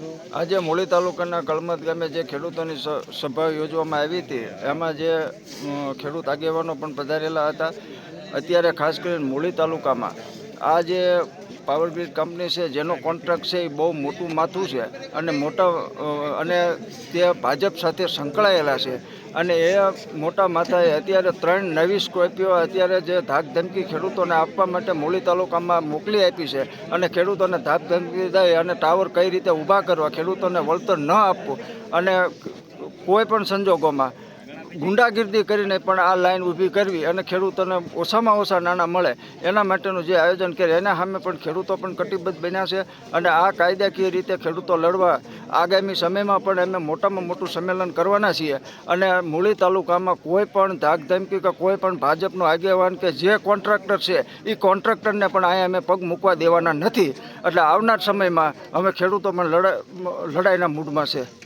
આજે મૂળી તાલુકાના કળમત ગામે જે ખેડૂતોની સભા યોજવામાં આવી હતી, એમાં જે ખેડૂત આગેવાનો પણ પધારેલા હતા. અત્યારે ખાસ કરીને મૂળી તાલુકામાં આ જે પાવર ગ્રીડ કંપની છે, જેનો કોન્ટ્રાક્ટ છે એ બહુ મોટું માથું છે અને મોટા અને તે ભાજપ સાથે સંકળાયેલા છે. અને એ મોટા માથાએ અત્યારે ત્રણ નવી સ્કોર્પિયો અત્યારે જે ધાક ધમકી ખેડૂતોને આપવા માટે મૂળી તાલુકામાં મોકલી આપી છે અને ખેડૂતોને ધાક ધમકી દઈ અને ટાવર કઈ રીતે ઊભા કરવા ખેડૂતોને વળતર ન આપવું અને કોઈ પણ સંજોગોમાં ગુંડાગીર્દી કરીને પણ આ લાઈન ઊભી કરવી અને ખેડૂતોને ઓછામાં ઓછા નાણાં મળે એના માટેનું જે આયોજન કરે એના સામે પણ ખેડૂતો પણ કટિબદ્ધ બન્યા છે અને આ કાયદાકીય રીતે ખેડૂતો લડવા આગામી સમયમાં પણ અમે મોટામાં મોટું સંમેલન કરવાના છીએ અને મૂળી તાલુકામાં કોઈ પણ ધાક ધમકી કે કોઈ પણ ભાજપનો આગેવાન કે જે કોન્ટ્રાક્ટર છે એ કોન્ટ્રાક્ટરને પણ અહીંયા અમે પગ મૂકવા દેવાના નથી. એટલે આવનાર સમયમાં અમે ખેડૂતો પણ લડાઈના મૂડમાં છે.